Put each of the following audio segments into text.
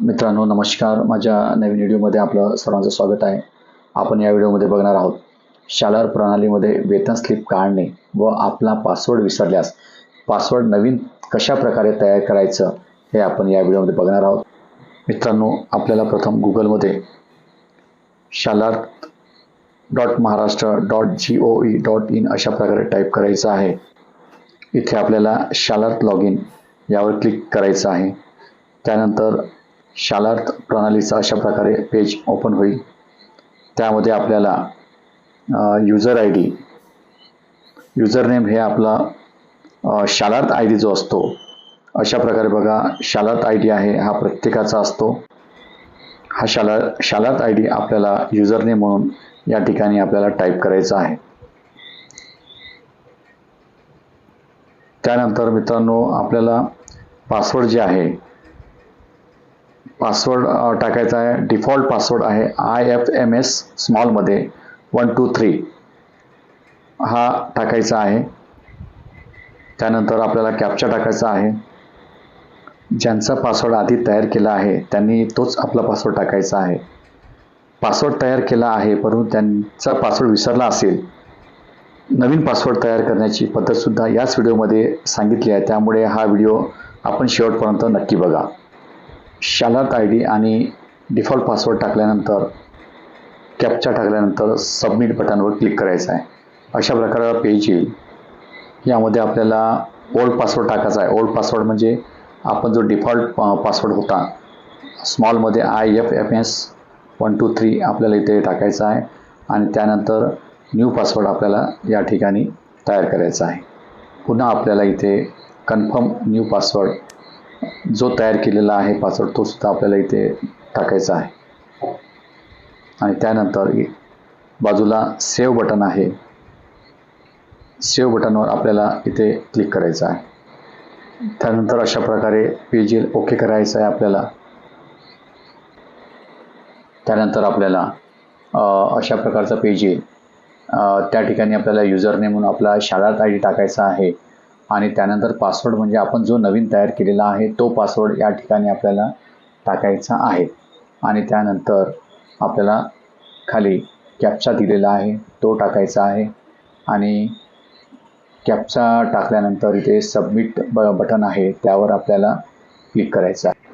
मित्रांनो नमस्कार. माझ्या नवीन व्हिडिओमध्ये आपलं सर्वांचं स्वागत आहे. आपण या व्हिडिओमध्ये बघणार आहोत शालार प्रणालीमध्ये वेतन स्लिप काढणे व आपला पासवर्ड विसरल्यास पासवर्ड नवीन कशा प्रकारे तयार करायचं हे आपण या व्हिडिओमध्ये बघणार आहोत. मित्रांनो आपल्याला प्रथम गुगलमध्ये Shalarth dot Maharashtra dot G O E dot in अशा प्रकारे टाईप करायचं आहे. इथे आपल्याला शालार्थ लॉग इन यावर क्लिक करायचं आहे. त्यानंतर शालार्थ प्रणालीचा अशा प्रकारे पेज ओपन होईल. त्यामध्ये आपल्याला user I D user name हे आपला शालार्थ आय डी जो असतो अशा प्रकारे बघा शालार्थ आय डी आहे हा प्रत्येकाचा असतो. हा शाला शालार्थ आय डी आपल्याला युजर नेम म्हणून या ठिकाणी आपल्याला टाईप करायचा आहे. त्यानंतर मित्रांनो आपल्याला पासवर्ड जे आहे पासवर्ड टाकायचा आहे. डिफॉल्ट पासवर्ड आहे आय एफ एम एस स्मॉलमध्ये वन टू थ्री हा टाकायचा आहे. त्यानंतर आपल्याला कॅप्चा टाकायचा आहे. ज्यांचा पासवर्ड आधी तयार केला आहे त्यांनी तोच आपला पासवर्ड टाकायचा आहे. पासवर्ड तयार केला आहे परंतु त्यांचा पासवर्ड विसरला असेल. नवीन पासवर्ड तयार करण्याची पद्धतसुद्धा याच व्हिडिओमध्ये सांगितली आहे. त्यामुळे हा व्हिडिओ आपण शेवटपर्यंत नक्की बघा. शालक आय डी आणि डिफॉल्ट पासवर्ड टाकल्यानंतर कॅपचा टाकल्यानंतर सबमिट बटनवर क्लिक करायचं आहे. अशा प्रकारे पेज येईल. यामध्ये आपल्याला ओल्ड पासवर्ड टाकायचा आहे. ओल्ड पासवर्ड म्हणजे आपण जो डिफॉल्ट पासवर्ड होता स्मॉलमध्ये I F F S one two three आपल्याला इथे टाकायचा आहे आणि त्यानंतर न्यू पासवर्ड आपल्याला या ठिकाणी तयार करायचा आहे. पुन्हा आपल्याला इथे कन्फर्म न्यू पासवर्ड जो तयार केलेला आहे पासवर्ड तो सुद्धा आपल्याला इथे टाकायचा आहे. आणि त्यानंतर बाजूला सेव्ह बटन आहे. सेव्ह बटनवर आपल्याला इथे क्लिक करायचं आहे. त्यानंतर अशा प्रकारे पेज येईल ओके करायचं आहे आपल्याला. त्यानंतर आपल्याला अशा प्रकारचा पेज येईल त्या ठिकाणी आपल्याला युजर नेम म्हणून आपला शाळात आय डी टाकायचा आहे. आणि त्यानंतर पासवर्ड म्हणजे आपण जो नवीन तयार केलेला आहे तो पासवर्ड या ठिकाणी आपल्याला टाकायचा आहे. आणि त्यानंतर आपल्याला खाली कॅप्चा दिलेला आहे तो टाकायचा आहे. आणि कॅप्चा टाकल्यानंतर इथे सबमिट ब बटन आहे त्यावर आपल्याला क्लिक करायचं आहे.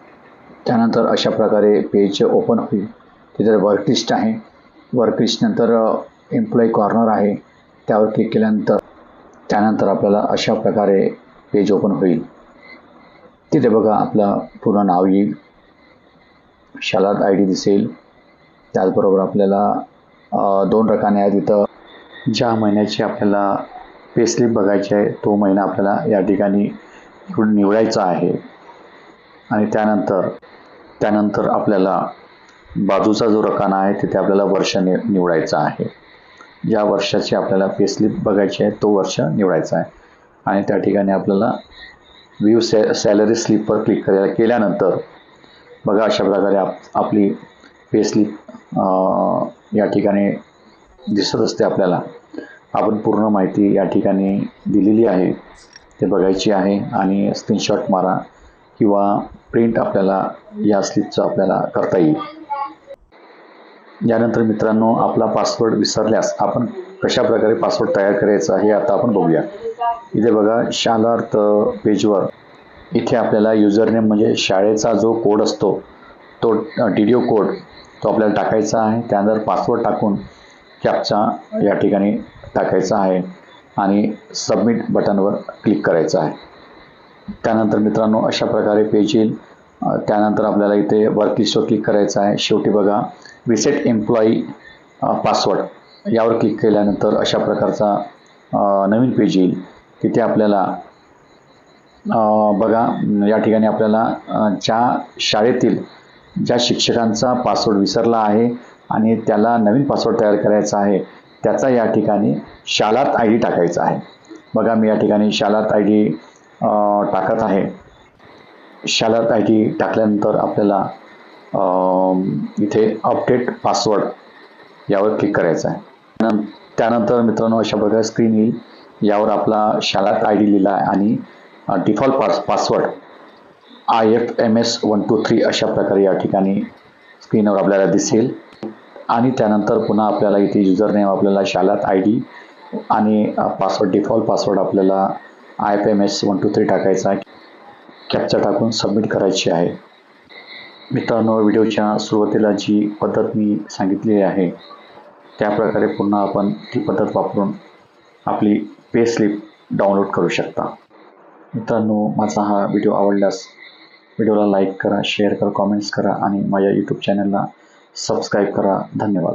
त्यानंतर अशा प्रकारे पेज ओपन होईल. तिथे वर्कलिस्ट आहे. वर्कलिस्टनंतर एम्प्लॉई कॉर्नर आहे. त्यावर क्लिक केल्यानंतर त्यानंतर आपल्याला अशा प्रकारे पेज ओपन होईल. तिथे बघा आपलं पूर्ण नाव येईल. शालात आय डी दिसेल. त्याचबरोबर आपल्याला दोन रकाने आहेत तिथं ज्या महिन्याची आपल्याला पे स्लिप बघायची आहे तो महिना आपल्याला या ठिकाणी निवडायचा आहे. आणि त्यानंतर त्यानंतर आपल्याला बाजूचा जो रकाना आहे तिथे आपल्याला वर्ष नि निवडायचा आहे. ज्या वर्षाची आपल्याला पे स्लिप बघायची आहे तो वर्ष निवडायचा आहे. आणि त्या ठिकाणी आपल्याला व्ह्यू सॅ सॅलरी स्लिपवर क्लिक करायला केल्यानंतर बघा अशा प्रकारे आप आपली पे स्लिप या ठिकाणी दिसत असते आपल्याला. आपण पूर्ण माहिती या ठिकाणी दिलेली आहे. ते बघायची आहे आणि स्क्रीनशॉट मारा किंवा प्रिंट आपल्याला या स्लिपचं आपल्याला करता येईल. यानंतर मित्रांनो आपला पासवर्ड विसरल्यास आपण कशा प्रकारे पासवर्ड तयार करायचा हे आता आपण बघूया. इथे बघा शालार्थ पेजवर इथे आपल्याला युजरनेम म्हणजे शाळेचा जो कोड असतो तो डी डी ओ कोड तो आपल्याला टाकायचा आहे. त्यानंतर पासवर्ड टाकून कॅपचा या ठिकाणी टाकायचा आहे आणि सबमिट बटनवर क्लिक करायचं आहे. त्यानंतर मित्रांनो अशा प्रकारे पेज येईल त्यानंतर आपल्याला इथे वर्क लिस्टवर क्लिक करायचं आहे. शेवटी बघा रिसेट एम्प्लॉई पासवर्ड यावर क्लिक केल्यानंतर अशा प्रकारचा uh, नवीन पेज येईल. तिथे आपल्याला uh, बघा या ठिकाणी आपल्याला uh, ज्या शाळेतील ज्या शिक्षकांचा पासवर्ड विसरला आहे आणि त्याला नवीन पासवर्ड तयार करायचा आहे त्याचा या ठिकाणी शालात आय डी टाकायचा आहे. बघा मी या ठिकाणी शालात आय डी टाकत आहे. शालात आय डी टाकल्यानंतर आपल्याला इथे अपडेट पासवर्ड यावर क्लिक करायचं आहे. त्यानंतर मित्रांनो अशा प्रकारे स्क्रीन येईल. यावर आपला शालात आय डी लिहिला आहे आणि default pass password I F M S one two three अशा प्रकारे या ठिकाणी स्क्रीनवर आपल्याला दिसेल. आणि त्यानंतर पुन्हा आपल्याला इथे युजर नेम आपल्याला शालात आय डी आणि पासवर्ड डिफॉल्ट पासवर्ड आपल्याला I F M S one two three टाकायचा आहे. कॅप्चा टाकून सबमिट करायची आहे. मित्रांनो व्हिडिओच्या सुरुवातीला जी पद्धत मी सांगितलेली आहे त्याप्रकारे पुन्हा आपण ती पद्धत वापरून आपली पे स्लिप डाउनलोड करू शकता. मित्रांनो माझा हा व्हिडिओ आवडल्यास व्हिडिओला लाईक करा शेअर करा कॉमेंट्स करा आणि माझ्या यूट्यूब चॅनलला सबस्क्राईब करा. धन्यवाद.